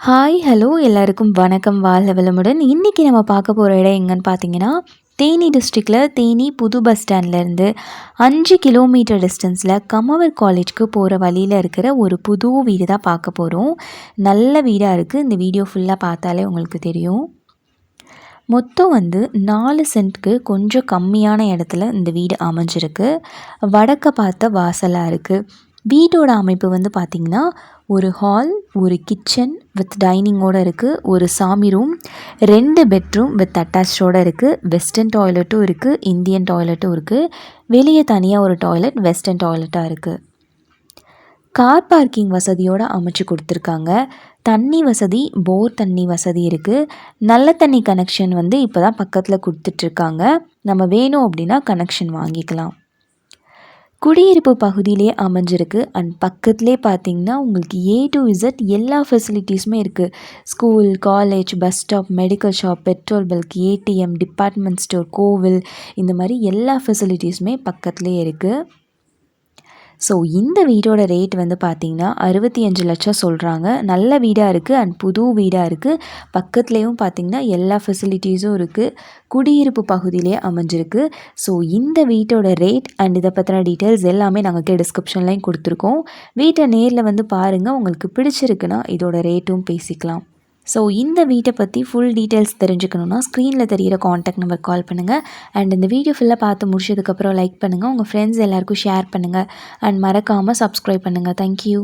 Hi hello எல்லாருக்கும் வணக்கம். வாழ்க வளமுடன். இன்றைக்கி நம்ம பார்க்க போகிற இடம் எங்கன்னு பார்த்தீங்கன்னா தேனி டிஸ்ட்ரிக்டில் தேனி புது பஸ் ஸ்டாண்ட்லேருந்து அஞ்சு கிலோமீட்டர் டிஸ்டன்ஸில் கமவர் காலேஜ்க்கு போகிற வழியில் இருக்கிற ஒரு புது வீடு தான் பார்க்க போகிறோம் நல்ல வீடாக இருக்குது இந்த வீடியோ ஃபுல்லாக பார்த்தாலே உங்களுக்கு தெரியும். மொத்தம் வந்து நாலு சென்ட்க்கு கொஞ்சம் கம்மியான இடத்துல இந்த வீடு அமைஞ்சிருக்கு. வடக்க பார்த்த வாசலாக இருக்குது வீட்டோட அமைப்பு வந்து பார்த்திங்கன்னா ஒரு ஹால் ஒரு கிச்சன் வித் டைனிங்கோடு இருக்குது ஒரு சாமி ரூம் ரெண்டு பெட்ரூம் வித் அட்டாச்சோடு இருக்குது வெஸ்டர்ன் டாய்லெட்டும் இருக்குது இந்தியன் டாய்லெட்டும் இருக்குது வெளியே தனியாக ஒரு டாய்லெட் வெஸ்டர்ன் டாய்லெட்டாக இருக்குது கார் பார்க்கிங் வசதியோடு அமைச்சு கொடுத்துருக்காங்க. தண்ணி வசதி போர் தண்ணி வசதி இருக்குது நல்ல தண்ணி கனெக்ஷன் வந்து இப்போ தான் பக்கத்தில் கொடுத்துட்ருக்காங்க நம்ம வேணும் அப்படின்னா கனெக்ஷன் வாங்கிக்கலாம். குடியிருப்பு பகுதியிலே அமைஞ்சிருக்கு. அண்ட் பக்கத்துலேயே பார்த்தீங்கன்னா உங்களுக்கு ஏ டு இசட் எல்லா ஃபெசிலிட்டிஸுமே இருக்குது school college bus stop medical shop petrol bulk ATM department store கோவில் இந்த மாதிரி எல்லா ஃபெசிலிட்டிஸுமே பக்கத்துலேயே இருக்குது ஸோ இந்த வீடோட ரேட் வந்து பார்த்திங்கன்னா அறுபத்தி அஞ்சு லட்சம் சொல்கிறாங்க நல்ல வீடாக இருக்குது அண்ட் புது வீடாக இருக்குது பக்கத்துலேயும் பார்த்திங்கன்னா எல்லா ஃபெசிலிட்டிஸும் இருக்குது குடியிருப்பு பகுதியிலே அமைஞ்சிருக்கு. ஸோ இந்த வீட்டோட ரேட் அண்ட் இதை பற்றின டீட்டெயில்ஸ் எல்லாமே நாங்கள் கே டிஸ்கிரிப்ஷன்லையும் கொடுத்துருக்கோம். வீட்டை நேரில் வந்து பாருங்கள் உங்களுக்கு பிடிச்சிருக்குன்னா இதோட ரேட்டும் பேசிக்கலாம். ஸோ இந்த வீட்டை பற்றி ஃபுல் டீட்டெயில்ஸ் தெரிஞ்சுக்கணுன்னா ஸ்க்ரீனில் தெரிகிற காண்டாக்ட் நம்பர் கால் பண்ணுங்கள் அண்ட் இந்த வீடியோ ஃபுல்லாக பார்த்து முடிச்சதுக்கப்புறம் லைக் பண்ணுங்கள் உங்கள் ஃப்ரெண்ட்ஸ் எல்லாேருக்கும் ஷேர் பண்ணுங்கள் அண்ட் மறக்காமல் சப்ஸ்கிரைப் பண்ணுங்கள் தேங்க்யூ